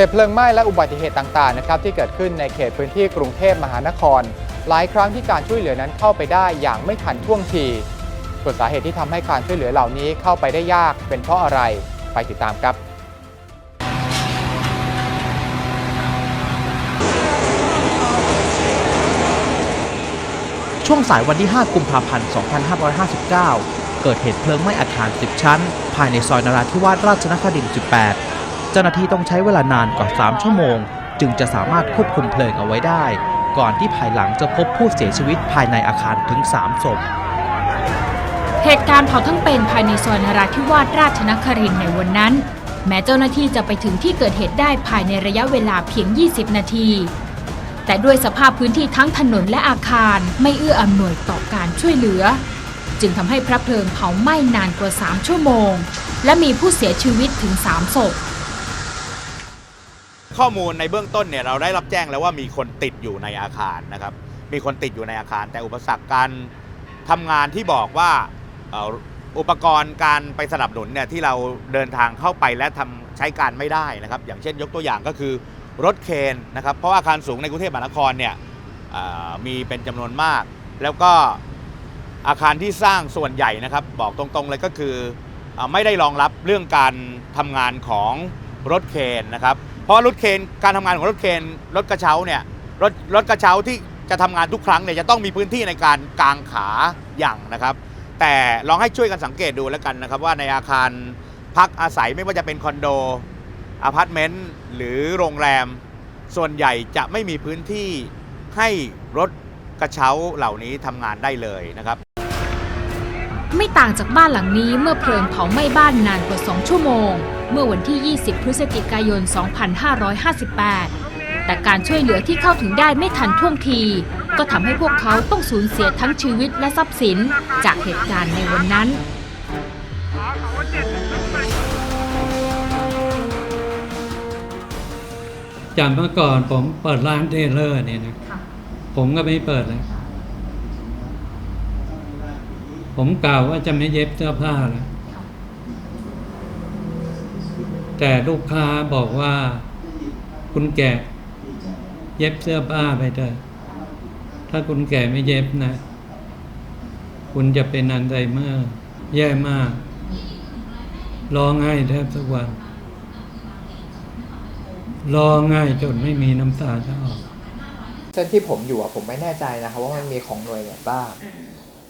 เหตุเพลิงไหม้และอุบัติเหตุต่างๆนะครับที่เกิดขึ้นในเขตพื้นที่กรุงเทพมหานคร หลายครั้งที่การช่วยเหลือนั้นเข้าไปได้อย่างไม่ทันท่วงทีส่วนสาเหตุที่ทำให้การช่วยเหลือเหล่านี้เข้าไปได้ยากเป็นเพราะอะไรไปติดตามครับช่วงสายวันที่ 5 กุมภาพันธ์ 2559 เกิดเหตุเพลิงไหม้อาคาร 10 ชั้น ภายในซอยนราธิวาสราชนครินทร์18 เจ้าหน้าที่ต้องใช้เวลานานกว่า 3 ชั่วโมง จึงจะสามารถควบคุมเพลิงเอาไว้ได้ ก่อนที่ภายหลังจะพบผู้เสียชีวิตภายในอาคารถึง 3 ศพ เหตุการณ์เผาทั้งเป็นภายในซอยนราธิวาสราชนครินในวันนั้น แม้เจ้าหน้าที่จะไปถึงที่เกิดเหตุได้ภายในระยะเวลาเพียง 20 นาที แต่ด้วยสภาพพื้นที่ทั้งถนนและอาคารไม่เอื้ออำนวยต่อการช่วยเหลือ จึงทำให้พระเพลิงเผาไหม้นานกว่า 3 ชั่วโมง และมีผู้เสียชีวิตถึง 3 ศพ ข้อมูลในเบื้องต้นเนี่ยเราได้รับแจ้งแล้วว่ามีคนติดอยู่ในอาคารนะครับ มีคนติดอยู่ในอาคาร แต่อุปสรรคการทำงานที่บอกว่าเอ่ออุปกรณ์การไปสนับสนุนเนี่ยที่เราเดินทางเข้าไปและทำใช้การไม่ได้นะครับ อย่างเช่นยกตัวอย่างก็คือรถเคนนะครับ เพราะว่าอาคารสูงในกรุงเทพมหานครเนี่ยเอ่อมีเป็นจำนวนมาก แล้วก็อาคารที่สร้างส่วนใหญ่นะครับ บอกตรงๆเลยก็คือ เอ่อไม่ได้รองรับเรื่องการทำงานของรถเคนนะครับ ราะรถเคนการทำงานของรถเคนรถกระเช้าเนี่ยรถรถกระเช้าที่จะทำงานทุกครั้งเนี่ยจะต้องมีพื้นที่ในการกางขาอย่างนะครับ แต่ลองให้ช่วยกันสังเกตดูแล้วกันนะครับว่าในอาคารพักอาศัยไม่ว่าจะเป็นคอนโดอพาร์ตเมนต์หรือโรงแรม ส่วนใหญ่จะไม่มีพื้นที่ให้รถกระเช้าเหล่านี้ทำงานได้เลยนะครับ ไม่ต่างจากบ้านหลังนี้เมื่อเพลิงเผาไหม้บ้านนานกว่า 2 ชั่วโมง เมื่อวันที่ 20 พฤศจิกายน 2558 แต่การช่วยเหลือที่เข้าถึงได้ไม่ทันท่วงที ก็ทำให้พวกเขาต้องสูญเสียทั้งชีวิตและทรัพย์สินจากเหตุการณ์ในวันนั้นจากเมื่อก่อนผมเปิดร้านเทเลอร์เนี่ยนะผมก็ไม่เปิดเลย ผมกล่าวว่าจะไม่เย็บเสื้อผ้าแล้ว แต่ลูกค้าบอกว่า คุณแก่เย็บเสื้อผ้าไปเถอะ ถ้าคุณแก่ไม่เย็บนะ คุณจะเป็นอันไซเมอร์แย่มาก ร้องไห้แทบทุกวันร้องไห้จนไม่มีน้ำตาจะออกเส้นที่ผมอยู่อะผมไม่แน่ใจนะครับว่ามันมีของหน่วยไหนบ้าง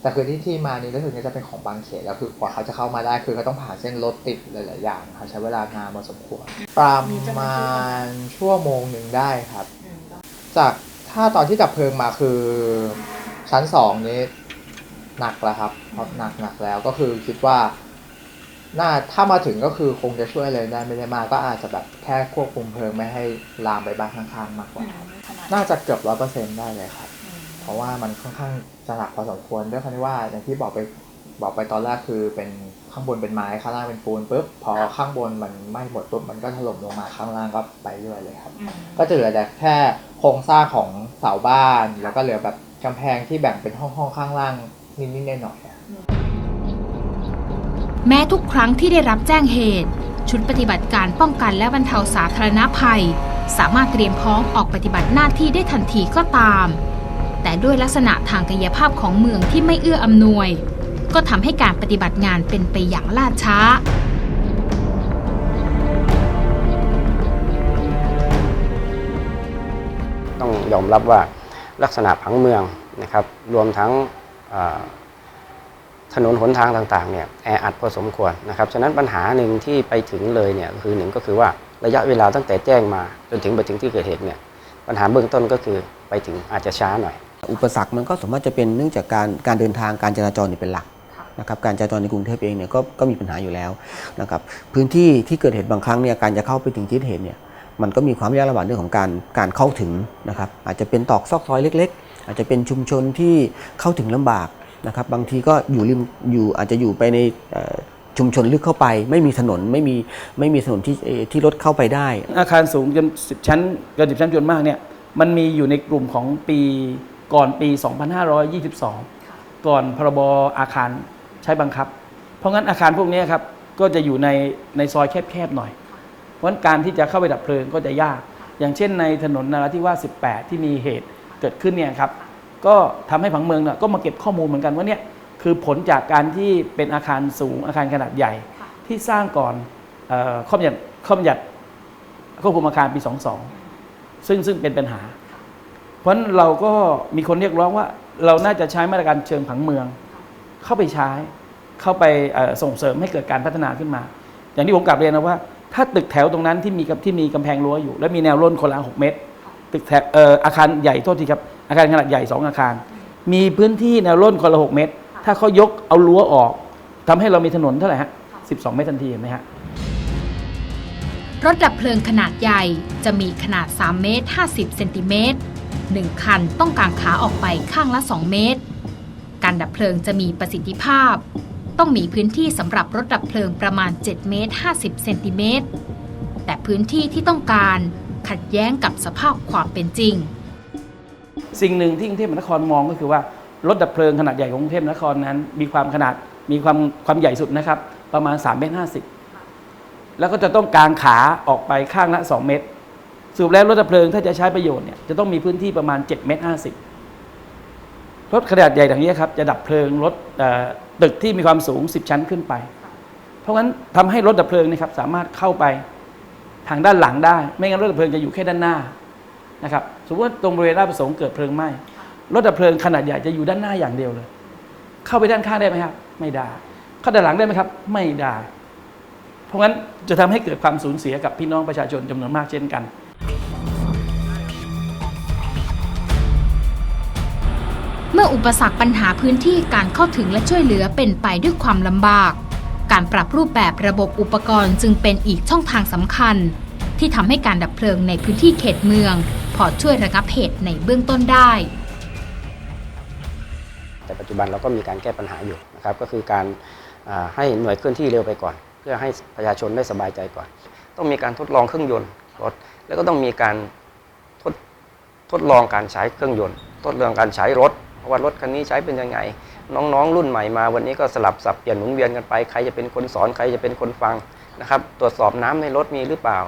แต่คือที่ที่มานี้รู้สึกว่าจะเป็นของบางเขตแล้วคือกว่าเขาจะเข้ามาได้คือเขาต้องผ่านเส้นรถติดหลายๆอย่างครับใช้เวลานานพอสมควรประมาณชั่วโมงหนึ่งได้ครับ จากถ้าตอนที่ดับเพลิงมาคือชั้นสองนี้หนักแล้วครับเพราะหนักหนักแล้วก็คือคิดว่าน่าถ้ามาถึงก็คือคงจะช่วยเลยได้ไม่ได้มากก็อาจจะแบบแค่ควบคุมเพลิงไม่ให้ลามไปบ้านข้างๆมากกว่าครับน่าจะเกือบร้อยเปอร์เซ็นต์ได้เลยครับ เพราะว่ามันค่อนข้างจะหนักพอสมควรด้วยความที่ว่าอย่างที่บอกไปบอกไปตอนแรกคือเป็นข้างบนเป็นไม้ข้างล่างเป็นปูนปุ๊บพอข้างบนมันไหม้หมดปุ๊บมันก็ถล่มลงมาข้างล่างก็ไปเรื่อยเลยครับ ก็จะเหลือแต่แค่โครงสร้างของเสาบ้าน แล้วก็เหลือแบบกำแพงที่แบ่งเป็นห้องห้องๆข้างล่างนิดๆหน่อยๆอะแม้ทุกครั้งที่ได้รับแจ้งเหตุ ชุดปฏิบัติการป้องกันและบรรเทาสาธารณภัย สามารถเตรียมพร้อมออกปฏิบัติหน้าที่ได้ทันทีก็ตาม แต่ด้วยลักษณะทางกายภาพของเมืองที่ไม่เอื้ออำนวย ก็ทำให้การปฏิบัติงานเป็นไปอย่างล่าช้า ต้องยอมรับว่าลักษณะผังเมืองนะครับ รวมทั้งถนนหนทางต่างๆเนี่ยแออัดพอสมควรนะครับ ฉะนั้นปัญหาหนึ่งที่ไปถึงเลยเนี่ยคือหนึ่งก็คือว่าระยะเวลาตั้งแต่แจ้งมาจนถึงไปถึงที่เกิดเหตุเนี่ยปัญหาเบื้องต้นก็คือไปถึงอาจจะช้าหน่อย อุปสรรคมันก็สมมติจะเป็นเนื่องจากการการเดินทางการจราจรเนี่ยเป็นหลักนะครับการจราจรในกรุงเทพเองเนี่ยก็ก็มีปัญหาอยู่แล้วนะครับพื้นที่ที่เกิดเหตุบางครั้งเนี่ยการจะเข้าไปถึงที่เกิดเหตุเนี่ยมันก็มีความยากลำบากเรื่องของการการเข้าถึงนะครับอาจจะเป็นตอกซอกซอยเล็ก ๆ อาจจะเป็นชุมชนที่เข้าถึงลำบากนะครับบางทีก็อยู่ริมอยู่อาจจะอยู่ไปในเอ่อชุมชนลึกเข้าไป ไม่มีถนนไม่มีไม่มีถนนที่เอ่อที่รถเข้าไปได้ อาคารสูงจนสิบชั้นเกินสิบชั้นจนมากเนี่ยมันมีอยู่ในกลุ่มของปี ก่อนปี 2522 ก่อนพรบอาคารใช้บังคับ เพราะงั้นอาคารพวกนี้ครับก็จะอยู่ในในซอยแคบๆหน่อย เพราะฉะนั้นการที่จะเข้าไปดับเพลิงก็จะยาก อย่างเช่นในถนนนราธิวาส18 ที่มีเหตุเกิดขึ้นเนี่ยครับก็ทำให้ผังเมืองเนี่ยก็มาเก็บข้อมูลเหมือนกันว่าเนี่ยคือผลจากการที่เป็นอาคารสูงอาคารขนาดใหญ่ ที่สร้างก่อนเออข้อบัญญัติข้อบัญญัติควบคุมอาคารปี 22 ซึ่งซึ่งเป็นปัญหา เพราะเราก็มีคนเรียกร้องว่า เราน่าจะใช้มาตรการเชิงผังเมือง เข้าไปใช้เข้าไปส่งเสริมให้เกิดการพัฒนาขึ้นมา อย่างที่ผมกลับเรียนนะว่า ถ้าตึกแถวตรงนั้นที่มีกับที่มีกำแพงรั้วอยู่ และมีแนวร่นคนละ6เมตร ตึกแถวออาคารใหญ่โทษทีครับอาคารขนาดใหญ่2องอาคาร มีพื้นที่แนวร่นคนละ6เมตร ถ้าเขายกเอารั้วออกทำให้เรามีถนนเท่าไหร่ฮะ12เมตรทันทีเห็นไหมฮะรถดับเพลิงขนาดใหญ่จะมีขนาด 3 เมตร 50 เซนติเมตร 1 คันต้องกางขาออกไปข้างละ 2 เมตร การดับเพลิงจะมีประสิทธิภาพ ต้องมีพื้นที่สำหรับรถดับเพลิงประมาณ 7 เมตร 50 เซนติเมตร แต่พื้นที่ที่ต้องการขัดแย้งกับสภาพความเป็นจริง สิ่งหนึ่งที่กรุงเทพมหานครมองก็คือว่ารถดับเพลิงขนาดใหญ่ของกรุงเทพมหานครนั้น มีความขนาดมีความความใหญ่สุดนะครับ ประมาณ3เมตร50 แล้วก็จะต้องกางขาออกไปข้างละ 2 เมตร สรุปแล้วรถดับเพลิงถ้าจะใช้ประโยชน์เนี่ยจะต้องมีพื้นที่ประมาณ7เมตร50รถขนาดใหญ่อย่างนี้ครับจะดับเพลิงรถตึกที่มีความสูง 10 ชั้นขึ้นไป เพราะงั้นทำให้รถดับเพลิงนะครับสามารถเข้าไปทางด้านหลังได้ ไม่งั้นรถดับเพลิงจะอยู่แค่ด้านหน้านะครับสมมติว่าตรงบริเวณราชประสงค์เกิดเพลิงไหม้รถดับเพลิงขนาดใหญ่จะอยู่ด้านหน้าอย่างเดียวเลย เข้าไปด้านข้างได้ไหมครับ ไม่ได้ เข้าด้านหลังได้ไหมครับ ไม่ได้ เพราะงั้นจะทำให้เกิดความสูญเสียกับพี่น้องประชาชนจำนวนมากเช่นกัน มื่ออุปสรรคปัญหาพื้นที่การเข้าถึงและช่วยเหลือเป็นไปด้วยความลำบาก การปรับรูปแบบระบบอุปกรณ์จึงเป็นอีกช่องทางสำคัญ ที่ทำให้การดับเพลิงในพื้นที่เขตเมือง พอช่วยระงับเหตุในเบื้องต้นได้แต่ปัจจุบันเราก็มีการแก้ปัญหาอยู่นะครับก็คือการให้หน่วยเคลื่อนที่เร็วไปก่อน เพื่อให้ประชาชนได้สบายใจก่อน ต้องมีการทดลองเครื่องยนต์รถแล้วก็ต้องมีการทดทดลองการใช้เครื่องยนต์ ทดลองการใช้รถ ว่ารถคันนี้ใช้เป็นยังไง น้องๆ รุ่นใหม่มา วันนี้ก็สลับสับเปลี่ยนหมุนเวียนกันไปใครจะเป็นคนสอนใครจะเป็นคนฟังนะครับตรวจสอบน้ำในรถมีหรือเปล่า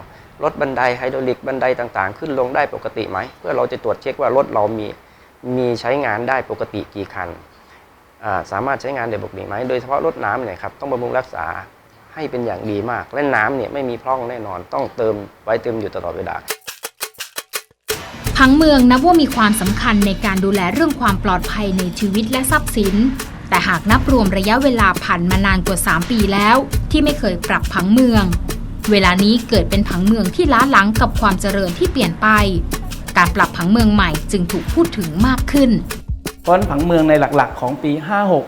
รถบันไดไฮดรอลิกบันไดต่างๆ ขึ้นลงได้ปกติไหม เพื่อเราจะตรวจเช็คว่ารถเรามีมีใช้งานได้ปกติกี่คันาสามารถใช้งานได้ปกติไหมโดยเฉพาะรถน้ำเนี่ยครับต้องบำรุงรักษาให้เป็นอย่างดีมาก และน้ำเนี่ยไม่มีพร่องแน่นอนต้องเติมไว้เติมอยู่ตลอดเวลา ผังเมืองนับว่ามีความสำคัญในการดูแลเรื่องความปลอดภัยในชีวิตและทรัพย์สิน แต่หากนับรวมระยะเวลาผ่านมานานกว่า 3 ปีแล้ว ที่ไม่เคยปรับผังเมือง เวลานี้เกิดเป็นผังเมืองที่ล้าหลังกับความเจริญที่เปลี่ยนไป การปรับผังเมืองใหม่จึงถูกพูดถึงมากขึ้น เพราะฉะนั้นผังเมืองในหลักๆ ของปี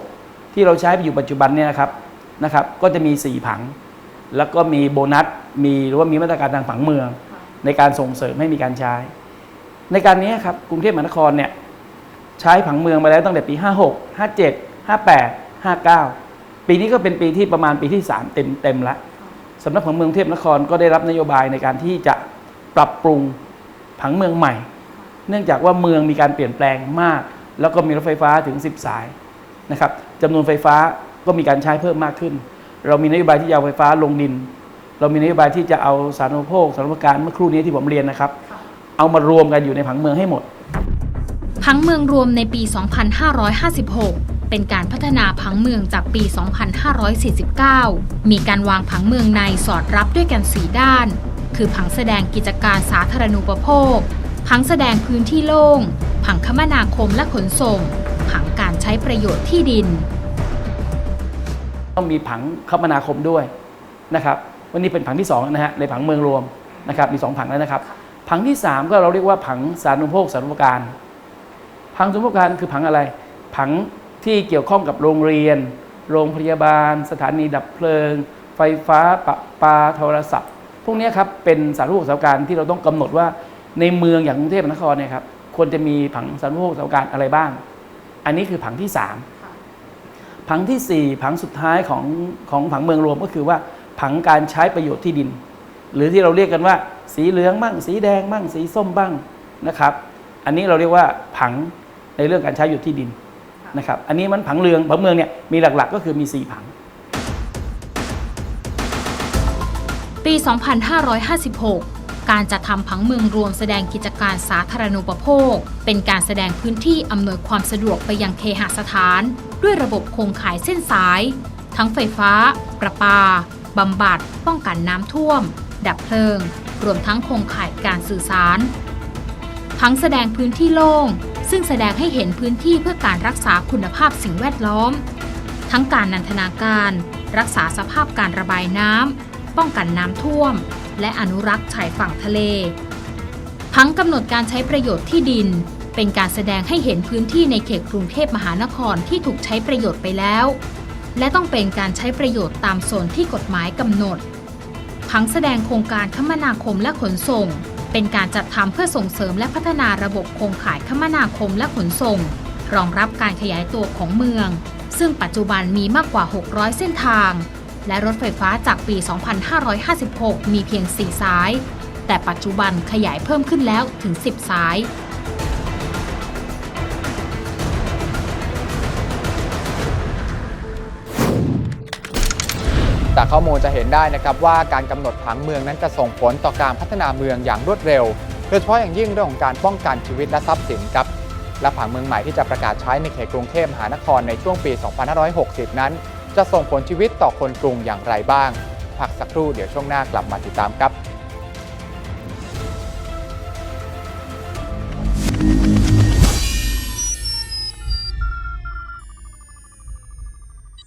56 ที่เราใช้อยู่ปัจจุบันเนี่ยนะครับนะครับ ก็จะมี 4 ผัง แล้วก็มีโบนัส มีหรือว่ามีมาตรการทางผังเมือง ในการส่งเสริมให้มีการใช้ ในการนี้ครับกรุงเทพมหานครเนี่ยใช้ผังเมืองมาแล้วตั้งแต่ปี 56 57 58 59 ปีนี้ก็เป็นปีที่ประมาณปีที่ 3 เต็มเต็มแล้วสำนักผังเมืองเทพนครก็ได้รับนโยบายในการที่จะปรับปรุงผังเมืองใหม่ เนื่องจากว่าเมืองมีการเปลี่ยนแปลงมาก แล้วก็มีรถไฟฟ้าถึง 10 สายนะครับจำนวนไฟฟ้าก็มีการใช้เพิ่มมากขึ้น เรามีนโยบายที่จะเอาไฟฟ้าลงดิน เรามีนโยบายที่จะเอาสาธารณูปโภคสาธารณการเมื่อครู่นี้ที่ผมเรียนนะครับ เอามารวมกันอยู่ในผังเมืองให้หมด ผังเมืองรวมในปี 2556 เป็นการพัฒนาผังเมืองจากปี 2549 มีการวางผังเมืองในสอดรับด้วยกัน 4 ด้าน คือผังแสดงกิจการสาธารณูปโภค ผังแสดงพื้นที่โล่ง ผังคมนาคมและขนส่ง ผังการใช้ประโยชน์ที่ดิน ต้องมีผังคมนาคมด้วยนะครับ วันนี้เป็นผังที่2นะฮะในผังเมืองรวมนะครับ มี 2 ผังแล้วนะครับ ผังที่ 3 ก็เราเรียกว่าผังสาธารณูปโภคสาธารณูปการ ผังสาธารณูปการคือผังอะไร ผังที่เกี่ยวข้องกับโรงเรียน โรงพยาบาล สถานีดับเพลิง ไฟฟ้าปะปาโทรศัพท์ พวกนี้ครับเป็นสาธารณูปโภคสาธารณูปการที่เราต้องกำหนดว่าในเมืองอย่างกรุงเทพมหานครเนี่ยครับควรจะมีผังสาธารณูปโภคสาธารณูปการอะไรบ้าง อันนี้คือผังที่ 3 ผังที่ 4 ผังสุดท้ายของของผังเมืองรวมก็คือว่าผังการใช้ประโยชน์ที่ดิน หรือที่เราเรียกกันว่า สีเหลืองบ้างสีแดงบ้างสีส้มบ้างนะครับ อันนี้เราเรียกว่าผังในเรื่องการใช้ประโยชน์ที่ดินนะครับ อันนี้มันผังเรืองผังเมืองเนี่ยมีหลักๆ ก็คือมี4ผัง ปี 2556 การจัดทำผังเมืองรวมแสดงกิจการสาธารณูปโภค เป็นการแสดงพื้นที่อำนวยความสะดวกไปยังเคหสถาน ด้วยระบบโครงข่ายเส้นสาย ทั้งไฟฟ้า ประปาบำบัด ป้องกันน้ำท่วม ดับเพลิง รวมทั้งโครงข่ายการสื่อสาร ทั้งแสดงพื้นที่โล่ง ซึ่งแสดงให้เห็นพื้นที่เพื่อการรักษาคุณภาพสิ่งแวดล้อม ทั้งการนันทนาการ รักษาสภาพการระบายน้ำ ป้องกันน้ำท่วม และอนุรักษ์ชายฝั่งทะเล ทั้งกำหนดการใช้ประโยชน์ที่ดิน เป็นการแสดงให้เห็นพื้นที่ในเขตกรุงเทพมหานครที่ถูกใช้ประโยชน์ไปแล้ว และต้องเป็นการใช้ประโยชน์ตามโซนที่กฎหมายกำหนด ทั้งแสดงโครงการคมนาคมและขนส่ง เป็นการจัดทำเพื่อส่งเสริมและพัฒนาระบบโครงข่ายคมนาคมและขนส่ง รองรับการขยายตัวของเมือง ซึ่งปัจจุบันมีมากกว่า 600 เส้นทาง และรถไฟฟ้าจากปี 2556 มีเพียง 4 สาย แต่ปัจจุบันขยายเพิ่มขึ้นแล้วถึง 10 สาย ข้อมูลจะเห็นได้นะครับว่าการกำหนดผังเมืองนั้นจะส่งผลต่อการพัฒนาเมืองอย่างรวดเร็ว โดยเฉพาะอย่างยิ่งเรื่องของการป้องกันชีวิตและทรัพย์สินครับและผังเมืองใหม่ที่จะประกาศใช้ในเขตกรุงเทพมหานครในช่วงปี 2560 นั้น จะส่งผลชีวิตต่อคนกรุงอย่างไรบ้าง พักสักครู่เดี๋ยวช่วงหน้ากลับมาติดตามครับ